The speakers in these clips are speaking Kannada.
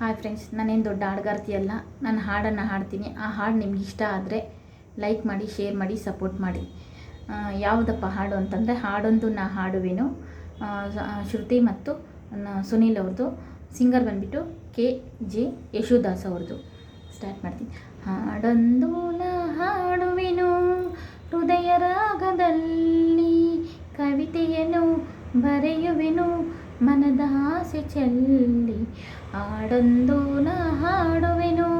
ಹಾಯ್ ಫ್ರೆಂಡ್ಸ್ ನಾನೇನು ದೊಡ್ಡ ಹಾಡ್ಗಾರ್ತಿ ಅಲ್ಲ. ನಾನು ಹಾಡನ್ನು ಹಾಡ್ತೀನಿ. ಆ ಹಾಡು ನಿಮ್ಗೆ ಇಷ್ಟ ಆದರೆ ಲೈಕ್ ಮಾಡಿ ಶೇರ್ ಮಾಡಿ ಸಪೋರ್ಟ್ ಮಾಡಿ. ಯಾವುದಪ್ಪ ಹಾಡು ಅಂತಂದರೆ, ಹಾಡೊಂದು ನಾ ಹಾಡುವೆನು. ಶ್ರುತಿ ಮತ್ತು ಸುನೀಲ್ ಅವ್ರದ್ದು ಸಿಂಗರ್ ಬಂದ್ಬಿಟ್ಟು ಕೆ, ಜೆ, ಯಶುದಾಸ್ ಅವ್ರದ್ದು ಸ್ಟಾರ್ಟ್ ಮಾಡ್ತೀನಿ. ಹಾಡೊಂದು ನಾ ಹಾಡುವೆನು. ಹೃದಯ ರಾಗದಲ್ಲಿ ಕವಿತೆಯನ್ನು ಬರೆಯುವೆನು. ಮನದ ಆಸೆ ಚೆಲ್ಲಿ ಹಾಡೊಂದು ನ ಹಾಡುವೆನು.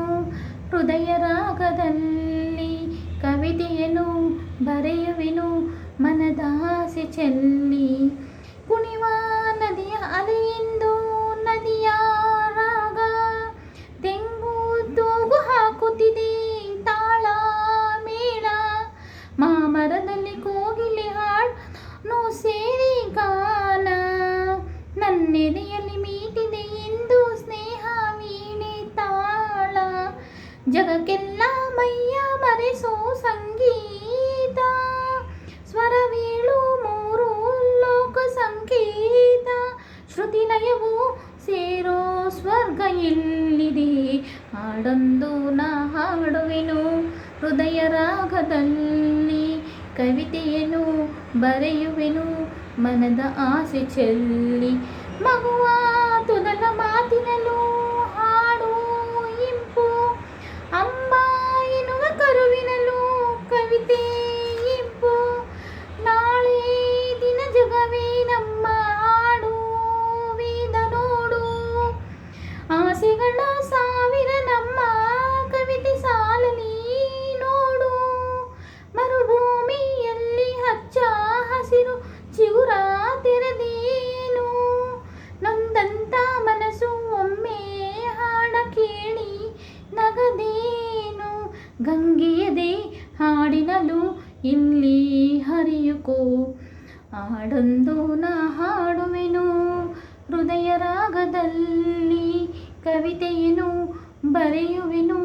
ಹೃದಯ ರಾಗದಲ್ಲಿ ಕವಿತೆಯನ್ನು ಬರೆಯುವೆನು. ಮನದಾಸೆ ಚೆಲ್ಲಿ ಕುಣಿವ ನದಿಯ ಅಲೆಯೆಂದು ನದಿಯ ರಾಗ. ತೆಂಗು ತೂಗು ಹಾಕುತ್ತಿದೆ ತಾಳ ಮೇಳ. ಮಾಮರದಲ್ಲಿ ಕೋಗಿಲೆ ಹಾಡು ಸೇರಿ ಗಾನ ನನ್ನೆದೆಯಲ್ಲಿ ಜಗಕ್ಕೆಲ್ಲ ಮೈಯ ಮರೆಸೋ ಸಂಗೀತ ಸ್ವರವೀಳು ಮೂರು ಲೋಕ ಸಂಗೀತ ಶ್ರುತಿ ಲಯವು ಸೇರೋ ಸ್ವರ್ಗ ಎಲ್ಲಿದೆ ಹಾಡೊಂದು ನಾ ಹಾಡುವೆನು ಹೃದಯ ರಾಗದಲ್ಲಿ ಕವಿತೆಯನ್ನು ಬರೆಯುವೆನು ಮನದ ಆಸೆ ಚೆಲ್ಲಿ ಮಗುವ ಗಂಗೆಯದೆ ಹಾಡಿನಲು ಇಲ್ಲಿ ಹರಿಯುಕೋ. ಹಾಡೊಂದು ನಾ ಹಾಡುವೆನು, ಹೃದಯ ರಾಗದಲ್ಲಿ ಕವಿತೆಯನ್ನು ಬರೆಯುವೆನು,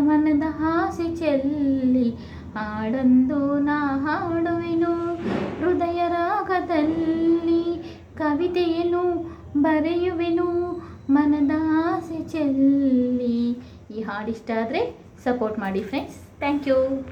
ಮನದ ಹಾಸೆ ಚೆಲ್ಲಿ ಹಾಡೊಂದು ನಾ ಹಾಡುವೆನು, ಹೃದಯ ರಾಗದಲ್ಲಿ ಕವಿತೆಯನ್ನು ಬರೆಯುವೆನು, ಮನದ ಆಸೆ ಚೆಲ್ಲಿ. ಈ ಹಾಡಿಷ್ಟ ಆದರೆ ಸಪೋರ್ಟ್ ಮಾಡಿ ಫ್ರೆಂಡ್ಸ್. Thank you.